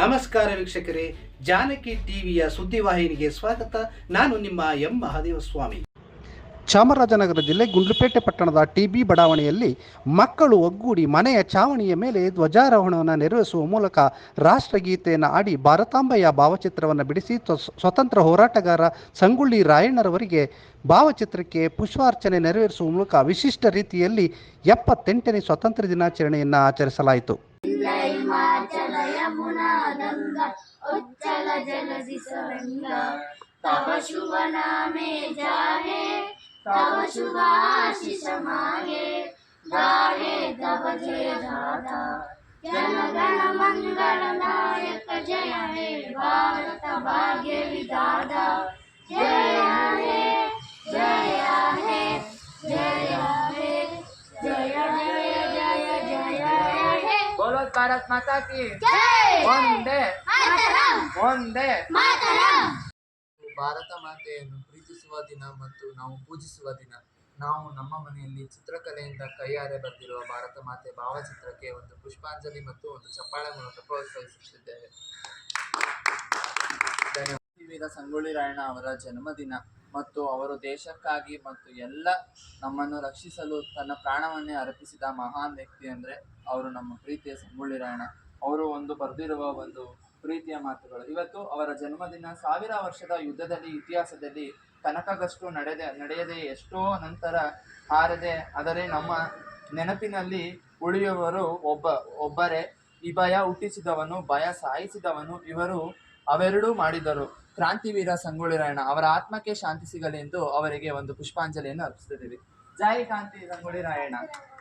ನಮಸ್ಕಾರ ವೀಕ್ಷಕರೇ, ಜಾನಕಿ ಟಿವಿಯ ಸುದ್ದಿವಾಹಿನಿಗೆ ಸ್ವಾಗತ. ನಾನು ನಿಮ್ಮ ಎಂ. ಮಹಾದೇವ ಸ್ವಾಮಿ ಚಾಮರಾಜನಗರ ಜಿಲ್ಲೆ ಗುಂಡ್ಲುಪೇಟೆ ಪಟ್ಟಣದ ಟಿಬಿ ಬಡಾವಣೆಯಲ್ಲಿ ಮಕ್ಕಳು ಒಗ್ಗೂಡಿ ಮನೆಯ ಚಾವಣಿಯ ಮೇಲೆ ಧ್ವಜಾರೋಹಣವನ್ನು ನೆರವೇರಿಸುವ ಮೂಲಕ ರಾಷ್ಟ್ರಗೀತೆಯನ್ನು ಆಡಿ ಭಾರತಾಂಬೆಯ ಭಾವಚಿತ್ರವನ್ನು ಬಿಡಿಸಿ ಸ್ವತಂತ್ರ ಹೋರಾಟಗಾರ ಸಂಗೊಳ್ಳಿ ರಾಯಣ್ಣರವರಿಗೆ ಭಾವಚಿತ್ರಕ್ಕೆ ಪುಷ್ಪಾರ್ಚನೆ ನೆರವೇರಿಸುವ ಮೂಲಕ ವಿಶಿಷ್ಟ ರೀತಿಯಲ್ಲಿ ಎಪ್ಪತ್ತೆಂಟನೇ ಸ್ವಾತಂತ್ರ್ಯ ದಿನಾಚರಣೆಯನ್ನು ಆಚರಿಸಲಾಯಿತು. हिमाचल यमुना गंगा उच्चल जलधि सरंगा तव शुभ नामे जाहे, तव शुभ आशीष मागे गाहे तव जय दाता जन गण मंगल नायक जय हे भारत भाग्य विधाता जय हे ಭಾರತ ಭಾರತ್ ಮಾತಾ ಕಿ ಒಂದೇ ಒಂದೇ ಭಾರತ ಮಾತೆಯನ್ನು ಪ್ರೀತಿಸುವ ದಿನ ಮತ್ತು ನಾವು ಪೂಜಿಸುವ ದಿನ. ನಾವು ನಮ್ಮ ಮನೆಯಲ್ಲಿ ಚಿತ್ರಕಲೆಯಿಂದ ಕೈಯಾರೆ ಬರೆದಿರುವ ಭಾರತ ಮಾತೆ ಭಾವಚಿತ್ರಕ್ಕೆ ಒಂದು ಪುಷ್ಪಾಂಜಲಿ ಮತ್ತು ಒಂದು ಚಪ್ಪಾಳೆ ಮೂಲಕ ಪ್ರೋತ್ಸಾಹಿಸುತ್ತಿದ್ದೇವೆ ಸಂಗೊಳ್ಳಿ ರಾಯಣ್ಣ ಅವರ ಜನ್ಮದಿನ. ಮತ್ತು ಅವರು ದೇಶಕ್ಕಾಗಿ ಮತ್ತು ಎಲ್ಲ ನಮ್ಮನ್ನು ರಕ್ಷಿಸಲು ತನ್ನ ಪ್ರಾಣವನ್ನೇ ಅರ್ಪಿಸಿದ ಮಹಾನ್ ವ್ಯಕ್ತಿ ಅಂದರೆ ಅವರು ನಮ್ಮ ಪ್ರೀತಿಯ ಸಂಗೊಳ್ಳಿ ರಾಯಣ್ಣ ಅವರು ಒಂದು ಬರೆದಿರುವ ಒಂದು ಪ್ರೀತಿಯ ಮಾತುಗಳು. ಇವತ್ತು ಅವರ ಜನ್ಮದಿನ ಸಾವಿರ ವರ್ಷದ ಯುದ್ಧದಲ್ಲಿ, ಇತಿಹಾಸದಲ್ಲಿ ತನಕಗಷ್ಟು ನಡೆದೆ, ನಡೆಯದೆ ಎಷ್ಟೋ ನಂತರ ಹಾರದೆ, ಆದರೆ ನಮ್ಮ ನೆನಪಿನಲ್ಲಿ ಉಳಿಯುವವರು ಒಬ್ಬ, ಒಬ್ಬರೇ. ಈ ಭಯ ಹುಟ್ಟಿಸಿದವನು, ಭಯ ಸಾಯಿಸಿದವನು, ಇವರು ಅವೆರಡೂ ಮಾಡಿದರು. ಕ್ರಾಂತಿವೀರ ಸಂಗೊಳ್ಳಿ ಅವರ ಆತ್ಮಕ್ಕೆ ಶಾಂತಿ ಸಿಗಲಿ ಎಂದು ಅವರಿಗೆ ಒಂದು ಪುಷ್ಪಾಂಜಲಿಯನ್ನು ಅರ್ಪಿಸುತ್ತಿದ್ದೀವಿ. ಜೈ ಕ್ರಾಂತಿ ಸಂಗೊಳ್ಳಿ ರಾಯಣ್ಣ